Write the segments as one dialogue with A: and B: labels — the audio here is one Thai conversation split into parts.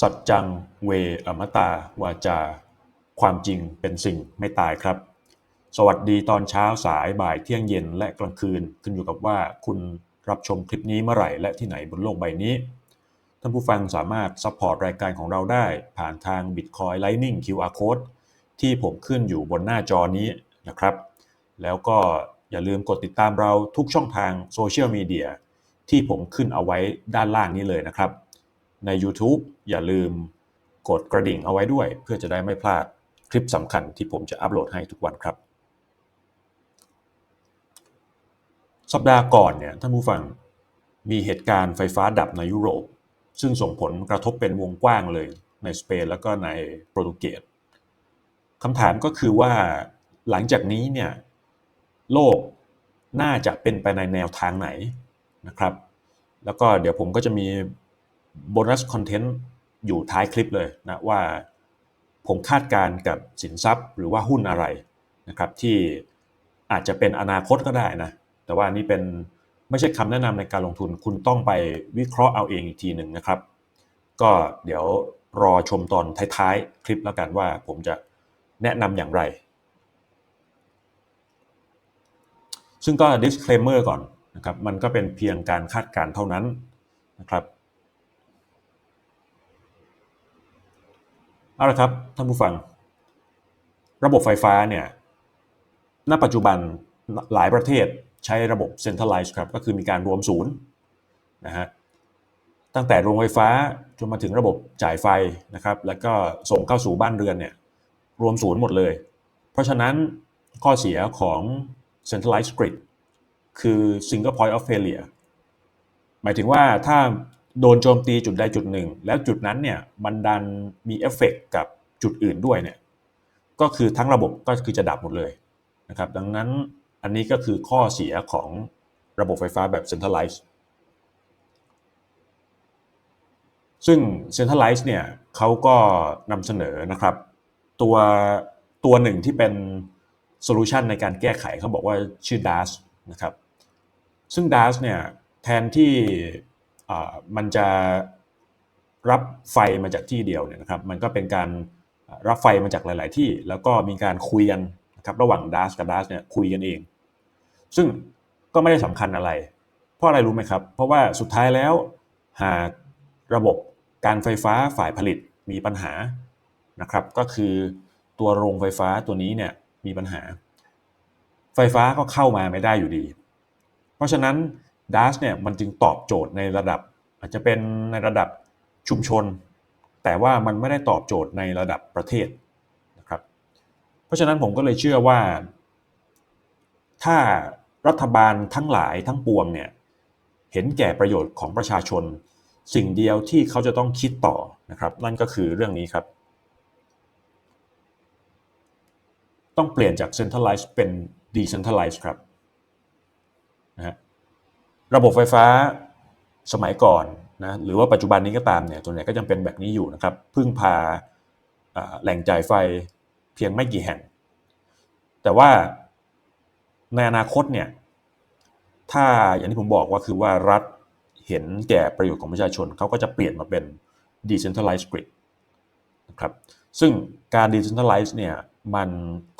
A: สัจจังเวอมตาวาจา ความจริงเป็นสิ่งไม่ตายครับ สวัสดีตอนเช้าสายบ่ายเที่ยงเย็นและกลางคืน ขึ้นอยู่กับว่าคุณรับชมคลิปนี้เมื่อไหร่และที่ไหนบนโลกใบนี้ ท่านผู้ฟังสามารถซัพพอร์ตรายการของเราได้ ผ่านทาง Bitcoin Lightning QR Code ที่ผมขึ้นอยู่บนหน้าจอนี้นะครับ แล้วก็อย่าลืมกดติดตามเราทุกช่องทางโซเชียลมีเดียที่ผมขึ้นเอาไว้ด้านล่างนี้เลยนะครับ ใน YouTube อย่าลืมกดกระดิ่งเอาไว้ด้วย เพื่อจะได้ไม่พลาดคลิปสำคัญที่ผมจะอัปโหลดให้ทุกวันครับ สัปดาห์ก่อนเนี่ยท่านผู้ฟังมีเหตุการณ์ไฟฟ้าดับในยุโรป ซึ่งส่งผลกระทบเป็นวงกว้างเลยในสเปนแล้วก็ในโปรตุเกสคำถามก็คือว่าหลังจากนี้เนี่ยโลกน่าจะเป็นไปในแนวทางไหนนะครับ แล้วก็เดี๋ยวผมก็จะมี โบนัสคอนเทนต์อยู่ท้ายคลิปเลยนะว่าผมคาดการณ์กับสินทรัพย์ หรือว่าหุ้นอะไรนะครับที่อาจจะเป็นอนาคตก็ได้นะแต่ว่านี่เป็นไม่ใช่คำแนะนำในการลงทุนคุณต้องไปวิเคราะห์เอาเองอีกทีหนึ่งนะครับ ก็เดี๋ยวรอชมตอนท้ายๆ คลิปแล้วกันว่าผมจะแนะนำอย่างไร ซึ่งก็ disclaimer ก่อนนะครับมันก็เป็นเพียงการคาดการณ์เท่านั้นนะครับ เอาละครับท่านผู้ฟัง ระบบไฟฟ้าเนี่ยณปัจจุบันหลายประเทศใช้ระบบ centralized ครับก็คือมีการรวมศูนย์นะฮะตั้งแต่โรงไฟฟ้าจนมาถึงระบบจ่ายไฟนะครับ แล้วก็ส่งเข้าสู่บ้านเรือนเนี่ยรวมศูนย์หมดเลย เพราะฉะนั้นข้อเสียของ centralized grid คือ single point of failure หมายถึงว่าถ้า โดนโจมตีจุดใดจุดหนึ่ง แล้วจุดนั้นเนี่ยมันดันมีเอฟเฟกกับจุดอื่นด้วยเนี่ยก็คือทั้งระบบก็คือจะดับหมดเลยนะครับดังนั้นอันนี้ก็คือข้อเสียของระบบไฟฟ้าแบบ centralized ซึ่ง centralized เนี่ยเขาก็นำเสนอนะครับ ตัวตัวหนึ่งที่เป็นโซลูชันในการแก้ไขเขาบอกว่าชื่อ DAS นะครับซึ่ง DAS เนี่ยแทนที่ มันจะรับไฟมาจากที่เดียวเนี่ยนะครับ มันก็เป็นการรับไฟมาจากหลาย ๆ ที่ แล้วก็มีการคุยกันนะครับระหว่างดัสกับดัสเนี่ยคุยกันเอง ซึ่งก็ไม่ได้สำคัญอะไร เพราะอะไรรู้ไหมครับ เพราะว่าสุดท้ายแล้วหากระบบการไฟฟ้าฝ่ายผลิตมีปัญหานะครับ ก็คือตัวโรงไฟฟ้าตัวนี้เนี่ยมีปัญหา ไฟฟ้าก็เข้ามาไม่ได้อยู่ดี เพราะฉะนั้น ดัสเนี่ยมันจึงตอบโจทย์ในระดับ อาจจะเป็นในระดับชุมชน แต่ว่ามันไม่ได้ตอบโจทย์ในระดับประเทศนะครับเพราะฉะนั้นผมก็เลยเชื่อว่า ถ้ารัฐบาลทั้งหลายทั้งปวงเนี่ยเห็นแก่ประโยชน์ของประชาชน สิ่งเดียวที่เขาจะต้องคิดต่อนะครับ นั่นก็คือเรื่องนี้ครับ ต้องเปลี่ยนจาก centralized เป็น decentralized ครับ ระบบไฟฟ้าสมัยก่อนนะหรือว่าปัจจุบันนี้ก็ตามเนี่ยส่วนใหญ่ก็ยังเป็นแบบนี้อยู่นะครับพึ่งพาแหล่งจ่ายไฟเพียงไม่กี่แห่ง แต่ว่าในอนาคตเนี่ยถ้าอย่างที่ผมบอกว่าคือว่ารัฐเห็นแก่ประโยชน์ของประชาชนเขาก็จะเปลี่ยนมาเป็น decentralized grid นะครับซึ่งการ decentralized เนี่ยมัน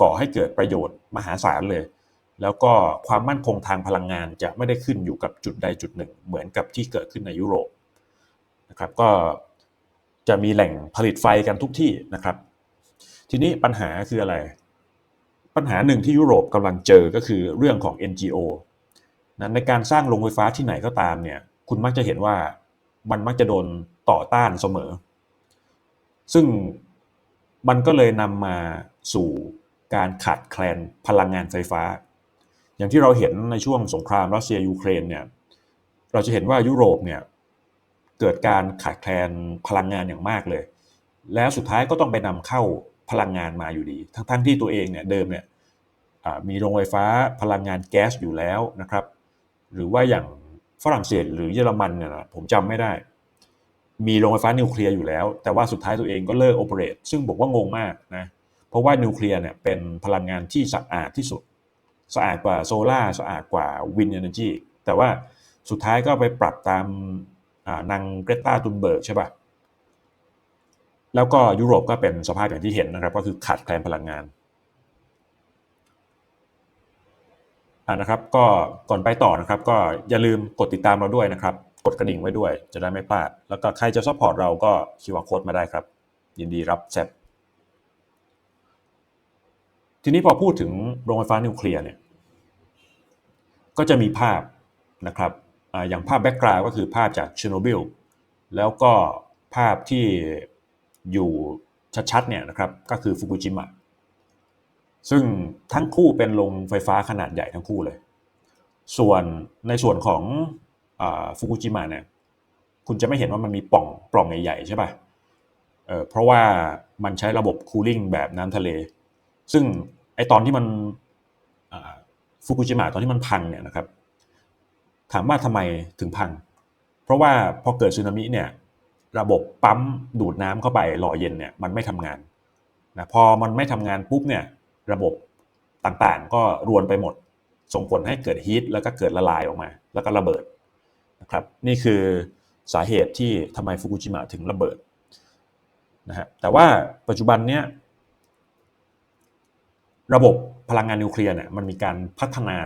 A: ก่อให้เกิดประโยชน์มหาศาลเลย แล้วก็ความมั่นคงทางพลังงานจะไม่ได้ขึ้นอยู่กับจุดใดจุดหนึ่ง เหมือนกับที่เกิดขึ้นในยุโรปนะครับก็จะมีแหล่งผลิตไฟกันทุกที่นะครับ ทีนี้ปัญหาคืออะไร ปัญหาหนึ่งที่ยุโรปกำลังเจอก็คือเรื่องของ NGO นะในการสร้างโรงไฟฟ้าที่ไหนก็ตามเนี่ยคุณมักจะเห็นว่ามันมักจะโดนต่อต้านเสมอ ซึ่งมันก็เลยนำมาสู่การขาดแคลนพลังงานไฟฟ้า อย่างที่เราเห็นในช่วงสงครามรัสเซียยูเครนเนี่ยเราจะเห็นว่ายุโรปเนี่ยเกิดการขาดแคลนพลังงานอย่างมากเลย แล้วสุดท้ายก็ต้องไปนำเข้าพลังงานมาอยู่ดี ทั้งทที่ตัวเองเนี่ยเดิมเนี่ยมีโรงไฟฟ้าพลังงานแก๊สอยู่แล้วนะครับ หรือว่าอย่างฝรั่งเศสหรือเยอรมันเนี่ยผมจำไม่ได้ มีโรงไฟฟ้านิวเคลียร์อยู่แล้ว แต่ว่าสุดท้ายตัวเองก็เลิกโอเปเรตซึ่งบอกว่างงมากนะเพราะว่านิวเคลียร์เนี่ยเป็นพลังงานที่สะอาดที่สุด สะอาดกว่าโซลา่าสะอาดกว่าวินเอเนจีแต่ว่าสุดท้ายก็ไปปรับตามนางเกรตาตุนเบิร์กใช่ปะ่ะแล้วก็ยุโรปก็เป็นสภาพอย่างที่เห็นนะครับ ก็คือขาดแคลนพลังงานนะครับก็ก่อนไปต่อนะครับก็อย่าลืมกดติดตามเราด้วยนะครับ กดกระดิ่งไว้ด้วยจะได้ไม่พลาด แล้วก็ใครจะซัพพอร์ตเราก็คิวอาร์โค้ดมาได้ครับ ยินดีรับแซป ทีนี้พอพูดถึงโรงไฟฟ้านิวเคลียร์เนี่ยก็จะมีภาพนะครับออย่างภาพแบ็กกราวก็คือภาพจากเชโนบิลแล้วก็ภาพที่อยู่ชัดๆเนี่ยนะครับก็คือฟุกุชิมะซึ่งทั้งคู่เป็นโรงไฟฟ้าขนาดใหญ่ทั้งคู่เลย ส่วนในส่วนของฟุกุชิมะเนี่ยคุณจะไม่เห็นว่ามันมีปล่องปล่องใหญ่ๆใช่ป่ะเเพราะว่ามันใช้ระบบคูลิ่งแบบน้ำทะเล ซึ่งไอตอนที่มันฟุกุชิมะตอนที่มันพังเนี่ยนะครับ ถามว่าทำไมถึงพัง เพราะว่าพอเกิดสึนามิเนี่ย ระบบปั๊มดูดน้ำเข้าไปหล่อเย็นเนี่ยมันไม่ทำงานนะพอมันไม่ทำงานปุ๊บเนี่ยระบบต่างๆ ก็รวนไปหมด ส่งผลให้เกิดฮีทแล้วก็เกิดละลายออกมา แล้วก็ระเบิดนะครับ นี่คือสาเหตุที่ทำไมฟุกุชิมะถึงระเบิดนะฮะแต่ว่าปัจจุบันเนี้ย ระบบพลังงานนิวเคลียร์เนี่ยมันมีการพัฒนา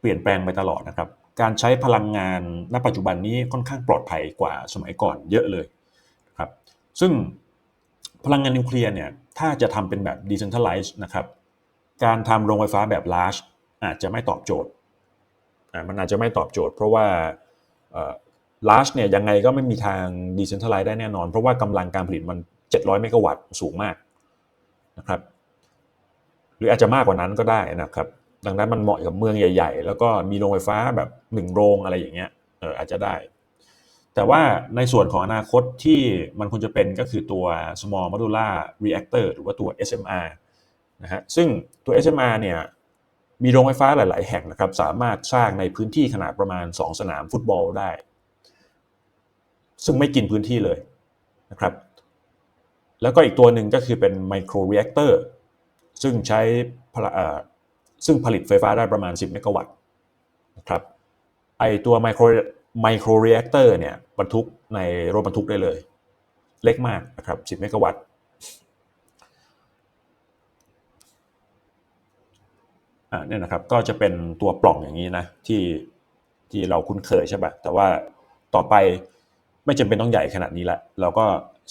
A: เปลี่ยนแปลงไปตลอดนะครับ การใช้พลังงานณปัจจุบันนี้ค่อนข้างปลอดภัยกว่าสมัยก่อนเยอะเลยครับ ซึ่งพลังงานนิวเคลียร์เนี่ยถ้าจะทำเป็นแบบ decentralized นะครับ การทำโรงไฟฟ้าแบบ large อาจจะไม่ตอบโจทย์มันอาจจะไม่ตอบโจทย์ เพราะว่า large เนี่ยยังไงก็ไม่มีทาง decentralized ได้แน่นอน เพราะว่ากำลังการผลิตมัน 700 เมกะวัตต์สูงมากนะครับ หรืออาจจะมากกว่านั้นก็ได้นะครับ ดังนั้นมันเหมาะกับเมืองใหญ่ ๆ แล้วก็มีโรงไฟฟ้าแบบหนึ่งโรงอะไรอย่างเงี้ยเอออาจจะได้ แต่ว่าในส่วนของอนาคตที่มันควรจะเป็นก็คือตัว small modular reactor หรือว่าตัว SMR นะฮะซึ่งตัว SMR เนี่ยมีโรงไฟฟ้าหลาย ๆ แห่งนะครับ สามารถสร้างในพื้นที่ขนาดประมาณ 2 สนามฟุตบอลได้ ซึ่งไม่กินพื้นที่เลยนะครับ แล้วก็อีกตัวหนึ่งก็คือเป็น micro reactor ซึ่งใช้ซึ่งผลิตไฟฟ้าได้ประมาณ 10 เมกะวัตต์นะครับไอตัว micro ไมโครเรแอคเตอร์เนี่ยบรรทุกในรถบรรทุกได้เลย เล็กมากนะครับ 10 เมกะวัตต์อ่าเนี่ยนะครับก็จะเป็นตัวปล่องอย่างนี้นะที่ที่เราคุ้นเคยใช่ปะแต่ว่าต่อไปไม่จำเป็นต้องใหญ่ขนาดนี้ละเราก็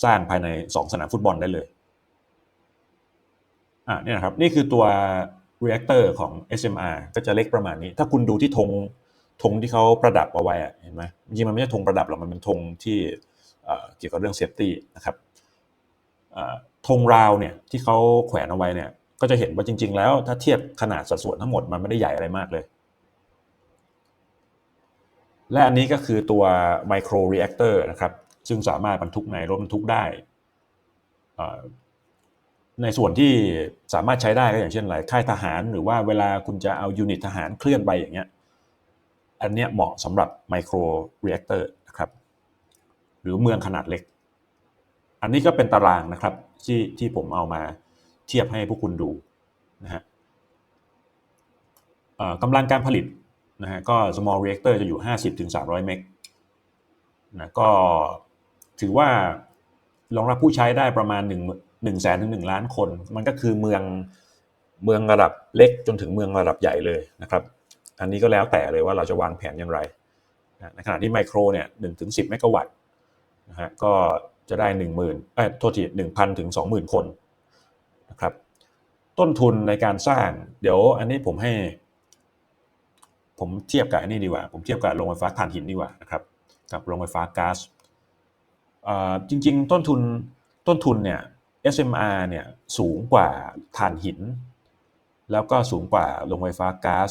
A: สร้างภายใน 2 สนามฟุตบอลได้เลย อ่าเนี่ยครับนี่คือตัว reactor ของ SMR ก็จะเล็กประมาณนี้ ถ้าคุณดูที่ธงธงที่เขาประดับเอาไว้เห็นไหมจริงมันไม่ใช่ธงประดับหรอกมันเป็นธงที่เกี่ยวกับเรื่องเซฟตี้นะครับธงราวเนี่ยที่เขาแขวนเอาไว้เนี่ย ก็จะเห็นว่าจริง ๆ แล้วถ้าเทียบขนาดสัดส่วนทั้งหมดมันไม่ได้ใหญ่อะไรมากเลย และอันนี้ก็คือตัวไมโครเรแอคเตอร์นะครับ ซึ่งสามารถบรรทุกในรถบรรทุกได้ ในส่วนที่สามารถใช้ได้ก็อย่างเช่นอะไรค่ายทหารหรือว่าเวลาคุณจะเอายูนิตทหารเคลื่อนไปอย่างเงี้ยอันเนี้ยเหมาะสำหรับไมโครเรแอคเตอร์นะครับหรือเมืองขนาดเล็ก อันนี้ก็เป็นตารางนะครับที่ที่ผมเอามาเทียบให้พวกคุณดูนะฮะกำลังการผลิตนะฮะก็ small reactor จะอยู่ 50-300 เมกนะก็ถือว่ารองรับผู้ใช้ได้ประมาณ1 1แสนถึง1ล้านคน มันก็คือเมืองเมืองระดับเล็กจนถึงเมืองระดับใหญ่เลยนะครับ อันนี้ก็แล้วแต่เลยว่าเราจะวางแผนอย่างไรในขณะที่ไมโครเนี่ยหนึ่งถึงสิบเมกะวัตต์นะฮะก็จะได้หนึ่งหมื่นเอ้โทษทีหนึ่งพันถึงสองหมื่นคนนะครับ ต้นทุนในการสร้าง เดี๋ยวอันนี้ผมให้ ผมเทียบกับอันนี้ดีกว่า ผมเทียบกับโรงไฟฟ้าถ่านหินดีกว่านะครับ กับโรงไฟฟ้าก๊าซจริง ๆ ต้นทุนต้นทุนเนี่ย SMR เนี่ยสูงกว่าถ่านหิน แล้วก็สูงกว่าโรงไฟฟ้าก๊าซ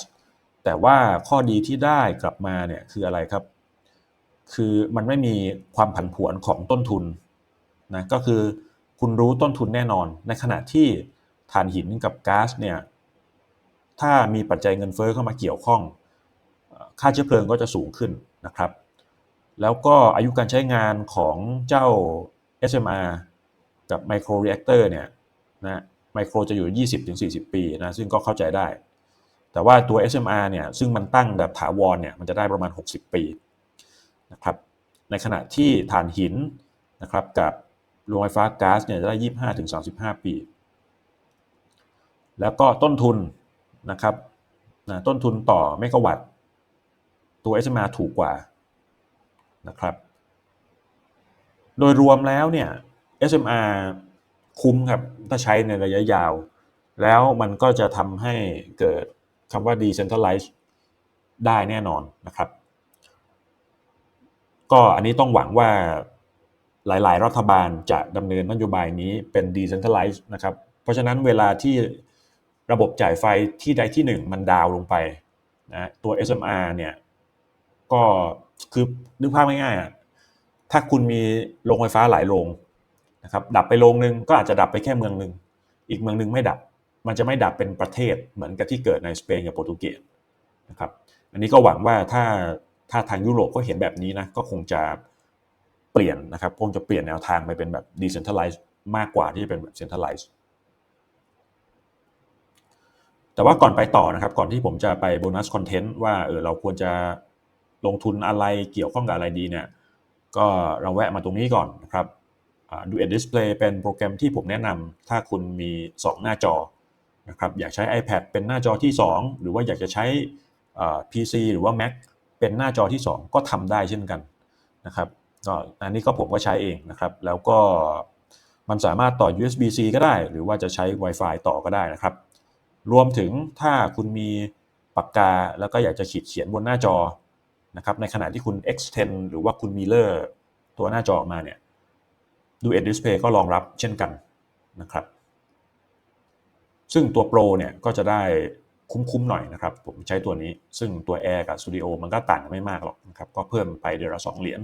A: แต่ว่าข้อดีที่ได้กลับมาเนี่ยคืออะไรครับ คือมันไม่มีความผันผวนของต้นทุนนะก็คือคุณรู้ต้นทุนแน่นอน ในขณะที่ถ่านหินกับก๊าซเนี่ยถ้ามีปัจจัยเงินเฟอ้อเข้ามาเกี่ยวข้อง ค่าเชื้อเพลิงก็จะสูงขึ้นนะครับ แล้วก็อายุการใช้งานของเจ้า SMR กับไมโครเรแอคเตอร์เนี่ยนะไมโครจะอยู่ 20-40 ปีนะซึ่งก็เข้าใจได้ แต่ว่าตัว SMR เนี่ยซึ่งมันตั้งแบบถาวรเนี่ยมันจะได้ประมาณ 60 ปีนะครับในขณะที่ฐานหินนะครับกับโรงไฟฟ้าก๊าซเนี่ยจะได้ 25-35 ปี แล้วก็ต้นทุนนะครับนะต้นทุนต่อเมกะวัตต์ตัว SMR ถูกกว่านะครับ โดยรวมแล้วเนี่ย SMR คุ้มครับถ้าใช้ในระยะยาว แล้วมันก็จะทำให้เกิดคำว่า decentralize ได้แน่นอนนะครับ ก็อันนี้ต้องหวังว่าหลาย ๆ รัฐบาลจะดำเนินนโยบายนี้เป็น decentralize นะครับ เพราะฉะนั้นเวลาที่ระบบจ่ายไฟที่ใดที่หนึ่งมันดาวลงไปนะตัว SMR เนี่ยก็คือนึกภาพง่ายๆถ้าคุณมีโรงไฟฟ้าหลายโรง นะครับดับไปโรงหนึ่งก็อาจจะดับไปแค่เมืองหนึ่งอีกเมืองหนึ่งไม่ดับ มันจะไม่ดับเป็นประเทศเหมือนกับที่เกิดในสเปนกับโปรตุเกสนะครับอันนี้ก็หวังว่าถ้าถ้าทางยุโรปก็เห็นแบบนี้นะก็คงจะเปลี่ยนนะครับคงจะเปลี่ยนแนวทางไปเป็นแบบ decentralized มากกว่าที่จะเป็นแบบ centralized แต่ว่าก่อนไปต่อนะครับก่อนที่ผมจะไปโบนัสคอนเทนต์ว่าเออเราควรจะลงทุนอะไรเกี่ยวข้องกับอะไรดีเนี่ยก็เราแวะมาตรงนี้ก่อนนะครับ ดูเอ็ดดิสเพลย์เป็นโปรแกรมที่ผมแนะนำถ้าคุณมี 2 หน้าจอนะครับอยากใช้ iPad เป็นหน้าจอที่ 2 หรือว่าอยากจะใช้ PC หรือว่า Mac เป็นหน้าจอที่ 2 ก็ทำได้เช่นกันนะครับก็อันนี้ก็ผมก็ใช้เองนะครับ แล้วก็มันสามารถต่อ USB-C ก็ได้ หรือว่าจะใช้ Wi-Fi ต่อก็ได้นะครับ รวมถึงถ้าคุณมีปากกาแล้วก็อยากจะขีดเขียนบนหน้าจอนะครับในขณะที่คุณ extend หรือว่าคุณ mirror ตัวหน้าจอออกมาเนี่ย Duet Display ก็รองรับเช่นกันนะครับ ซึ่งตัว Pro เนี่ยก็จะได้คุ้มๆหน่อยนะครับ ผมใช้ตัวนี้ ซึ่งตัว Air กับ Studio มันก็ต่างกันไม่มากหรอกนะครับ ก็เพิ่มไปเดือนละ 2 เหรียญ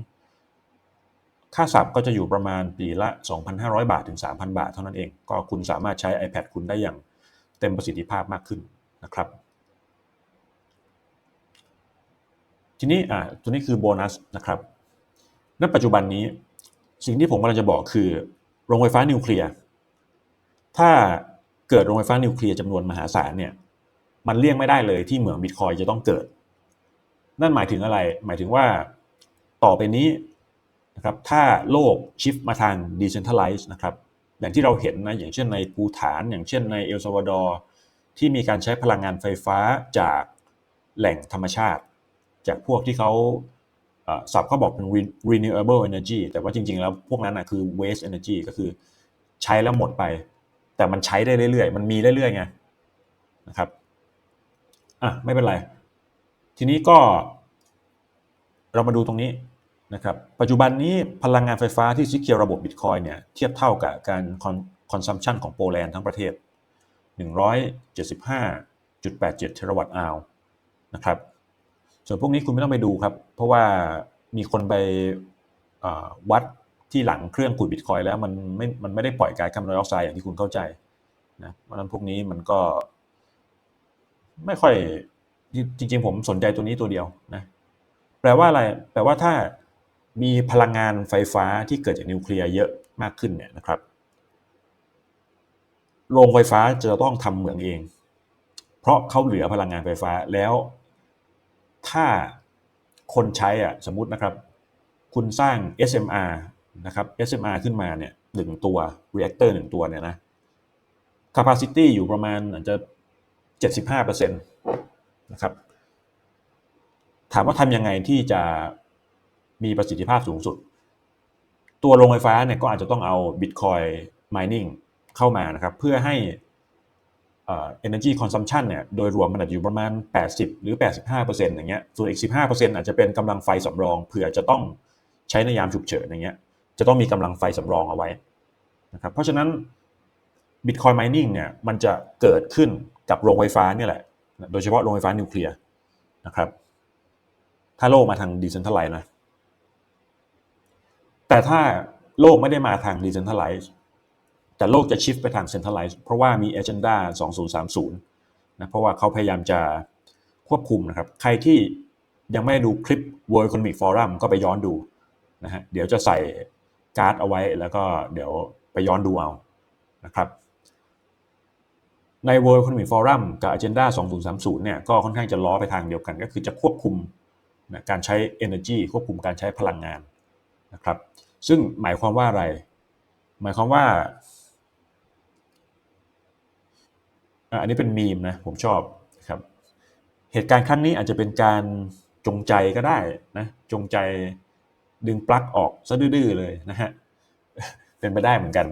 A: ค่าสับก็จะอยู่ประมาณปีละ 2,500 บาทถึง 3,000 บาทเท่านั้นเอง ก็คุณสามารถใช้ iPad คุณได้อย่างเต็มประสิทธิภาพมากขึ้นนะครับ ทีนี้อ่าตัวนี้คือโบนัสนะครับณปัจจุบันนี้ สิ่งที่ผมกำลังจะบอกคือ โรงไฟฟ้านิวเคลียร์ ถ้าเกิดโรงไฟฟ้านิวเคลียร์จำนวนมหาศาลเนี่ย มันเลี่ยงไม่ได้เลยที่เหมืองบิตคอยจะต้องเกิด นั่นหมายถึงอะไร หมายถึงว่าต่อไปนี้นะครับ ถ้าโลกชิฟมาทาง decentralize นะครับ อย่างที่เราเห็นนะ อย่างเช่นในภูฐาน อย่างเช่นในเอลซาวาดอร์ ที่มีการใช้พลังงานไฟฟ้าจากแหล่งธรรมชาติ จากพวกที่เขา สับเขาบอกเป็น renewable energy แต่ว่าจริง ๆ แล้วพวกนั้นนะคือ waste energy ก็คือใช้แล้วหมดไป แต่มันใช้ได้เรื่อยๆ มันมีเรื่อยๆไงนะครับอะไม่เป็นไร ทีนี้ก็เรามาดูตรงนี้นะครับปัจจุบันนี้พลังงานไฟฟ้าที่ซิเคียวระบบบิตคอยเนี่ยเทียบเท่ากับการคอนซัมชันของโปแลนด์ทั้งประเทศ 175.87 เทราวัตต์อาวนะครับ ส่วนพวกนี้คุณไม่ต้องไปดูครับ เพราะว่ามีคนไปวัดที่หลังเครื่องขุดบิตคอยแล้วมันไม่ มันไม่ได้ปล่อยก๊าซคาร์บอนไดออกไซด์อย่างที่คุณเข้าใจนะเพราะนั้นพวกนี้มันก็ ไม่ค่อยจริง ๆ ผมสนใจตัวนี้ตัวเดียวนะแปลว่าอะไร แปลว่าถ้ามีพลังงานไฟฟ้าที่เกิดจากนิวเคลียร์เยอะมากขึ้นเนี่ยนะครับโรงไฟฟ้าจะต้องทำเหมืองเอง เพราะเขาเหลือพลังงานไฟฟ้าแล้ว ถ้าคนใช้อะสมมตินะครับ คุณสร้าง SMR นะครับ SMR ขึ้นมาเนี่ยหนึ่งตัว reactor หนึ่งตัวเนี่ยนะ capacity อยู่ประมาณอาจจะ 75%นะครับ ถามว่าทำยังไงที่จะมีประสิทธิภาพสูงสุด ตัวโรงไฟฟ้าเนี่ยก็อาจจะต้องเอา Bitcoin mining เข้ามานะครับ เพื่อให้ energy consumption เนี่ยโดยรวมมันอาจจะอยู่ประมาณ 80 หรือ 85%อย่างเงี้ยส่วนอีก 15%อาจจะเป็นกำลังไฟสำรองเผื่อจะต้องใช้ในยามฉุกเฉินอย่างเงี้ยจะต้องมีกำลังไฟสำรองเอาไว้นะครับเพราะฉะนั้น Bitcoin mining เนี่ยมันจะเกิดขึ้นกับโรงไฟฟ้าเนี่ยแหละ โดยเฉพาะโรงไฟฟ้านิวเคลียร์นะครับถ้าโลกมาทาง decentralize นะแต่ถ้าโลกไม่ได้มาทาง decentralize แต่โลกจะชิฟไปทาง centralize เพราะว่ามี agenda 2030นะเพราะว่าเขาพยายามจะควบคุมนะครับ ใครที่ยังไม่ด้ดูคลิป World Economic Forum ก็ไปย้อนดูนะฮะเดี๋ยวจะใส่การ์ดเอาไว้แล้วก็เดี๋ยวไปย้อนดูเอานะครับใน World Economic Forum กับ Agenda 2030เนี่ยก็ค่อนข้างจะล้อไปทางเดียวกัน ก็คือจะควบคุมนะการใช้ energy ควบคุมการใช้พลังงานนะครับ ซึ่งหมายความว่าอะไร หมายความว่า อันนี้เป็นมีมนะผมชอบครับเหตุการณ์ครั้งนี้อาจจะเป็นการจงใจก็ได้นะจงใจดึงปลั๊กออกซะดื้อเลยนะฮะเป็นไปได้เหมือนกัน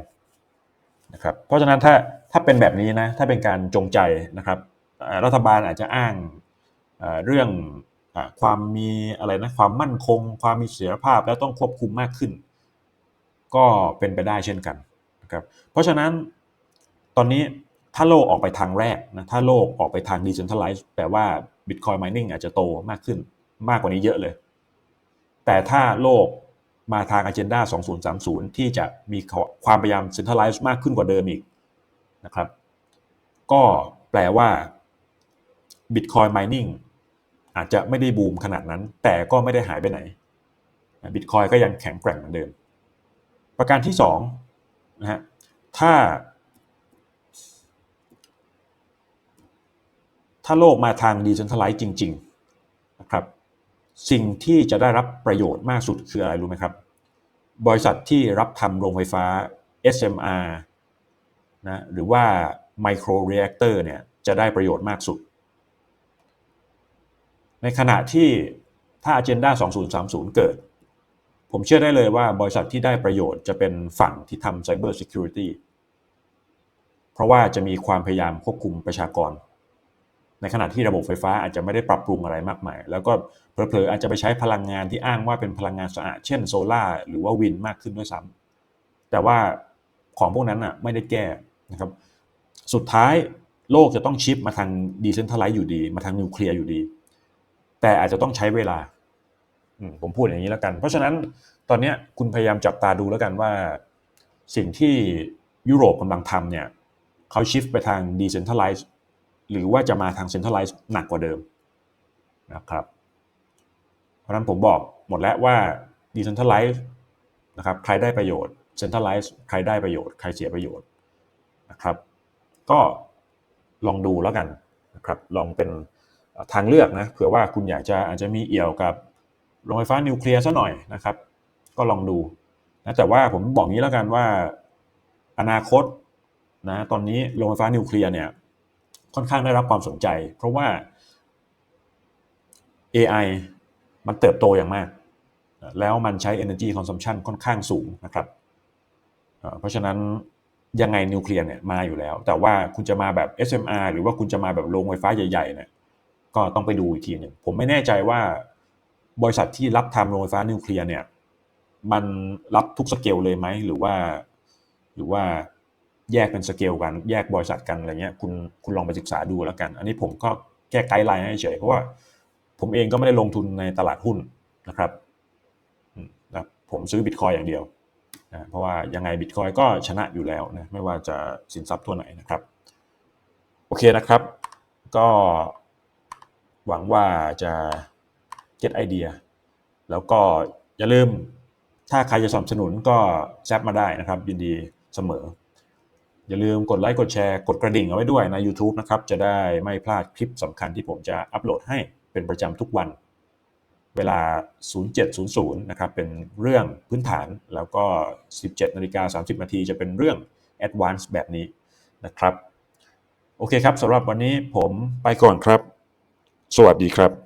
A: นะครับเพราะฉะนั้นถ้าถ้าเป็นแบบนี้นะถ้าเป็นการจงใจนะครับรัฐบาลอาจจะอ้างเรื่องความมีอะไรนะความมั่นคง ความมีเสถียรภาพแล้วต้องควบคุมมากขึ้น ก็เป็นไปได้เช่นกันนะครับเพราะฉะนั้นตอนนี้ ถ้าโลกออกไปทางแรกนะถ้าโลกออกไปทาง decentralized แปลว่า Bitcoin mining อาจจะโตมากขึ้นมากกว่านี้เยอะเลย แต่ถ้าโลกมาทาง Agenda 2030 ที่จะมีความพยายาม centralized มากขึ้นกว่าเดิมอีกนะครับ ก็แปลว่า Bitcoin mining อาจจะไม่ได้บูมขนาดนั้น แต่ก็ไม่ได้หายไปไหน Bitcoin ก็ยังแข็งแกร่งเหมือนเดิม ประการที่2นะฮะถ้า ถ้าโลกมาทาง decentralized จริงๆนะครับสิ่งที่จะได้รับประโยชน์มากสุดคืออะไรรู้ไหมครับ บริษัทที่รับทำโรงไฟฟ้า SMR นะหรือว่า Micro Reactor เนี่ยจะได้ประโยชน์มากสุด ในขณะที่ถ้า Agenda 2030 เกิด ผมเชื่อได้เลยว่าบริษัทที่ได้ประโยชน์จะเป็นฝั่งที่ทำ Cyber Security เพราะว่าจะมีความพยายามควบคุมประชากร ในขณะที่ระบบไฟฟ้าอาจจะไม่ได้ปรับปรุงอะไรมากมาย แล้วก็เผลอๆอาจจะไปใช้พลังงานที่อ้างว่าเป็นพลังงานสะอาด เช่นโซลา่าหรือว่าวินมากขึ้นด้วยซ้ำแต่ว่าของพวกนั้นอะไม่ได้แก้นะครับ สุดท้ายโลกจะต้องชิปมาทางดีเซนทัลไลซ์อยู่ดี มาทางนิวเคลียร์อยู่ดี แต่อาจจะต้องใช้เวลา ผมพูดอย่างนี้แล้วกัน เพราะฉะนั้นตอนนี้คุณพยายามจับตาดูแล้วกันว่า สิ่งที่ยุโรปกำลังทำเนี่ยเขาชิฟไปทางดีเซนทัลไลซ์ หรือว่าจะมาทางเซ็นทรัลไลซ์หนักกว่าเดิมนะครับ เพราะนั้นผมบอกหมดแล้วว่าดีเซนทรัลไลซ์นะครับใครได้ประโยชน์เซ็นทรัลไลซ์ใครได้ประโยชน์ ใครเสียประโยชน์นะครับ ก็ลองดูแล้วกันนะครับลองเป็นทางเลือกนะเผื่อว่าคุณอยากจะอาจจะมีเอี่ยวกับโรงไฟฟ้านิวเคลียร์ซะหน่อยนะครับ ก็ลองดูนะแต่ว่าผมบอกงี้แล้วกันว่าอนาคตนะตอนนี้โรงไฟฟ้านิวเคลียร์เนี่ย ค่อนข้างได้รับความสนใจ เพราะว่า AI มันเติบโตอย่างมาก แล้วมันใช้ energy consumption ค่อนข้างสูงนะครับเพราะฉะนั้นยังไงนิวเคลียร์เนี่ยมาอยู่แล้ว แต่ว่าคุณจะมาแบบ SMR หรือว่าคุณจะมาแบบโรงไฟฟ้าใหญ่ๆเนี่ยก็ต้องไปดูอีกทีหนึ่งผมไม่แน่ใจว่าบริษัทที่รับทำโรงไฟฟ้านิวเคลียร์เนี่ยมันรับทุกสเกลเลยไหมหรือว่า หรือว่า แยกเป็นสเกลกันแยกบริษัทกันอะไรเงี้ยคุณคุณลองไปศึกษาดูแล้วกัน อันนี้ผมก็แก้ไกด์ไลน์ให้เฉยเพราะว่าผมเองก็ไม่ได้ลงทุนในตลาดหุ้นนะครับผมซื้อบิตคอยอย่างเดียวนะเพราะว่ายังไงบิตคอยก็ชนะอยู่แล้วนะไม่ว่าจะสินทรัพย์ตัวไหนนะครับ โอเคนะครับ ก็หวังว่าจะเก็ตไอเดียแล้วก็อย่าลืมถ้าใครจะสนับสนุนก็แซปมาได้นะครับ ยินดีเสมอ อย่าลืมกดไลค์กดแชร์กดกระดิ่งเอาไว้ด้วยใน YouTube นะครับ จะได้ไม่พลาดคลิปสำคัญที่ผมจะอัปโหลดให้เป็นประจำทุกวัน เวลา 0700 นะครับ เป็นเรื่องพื้นฐาน แล้วก็ 17นาฬิกา30 นาทีจะเป็นเรื่อง Advance แบบนี้นะครับ โอเคครับสำหรับวันนี้ผมไปก่อนครับ สวัสดีครับ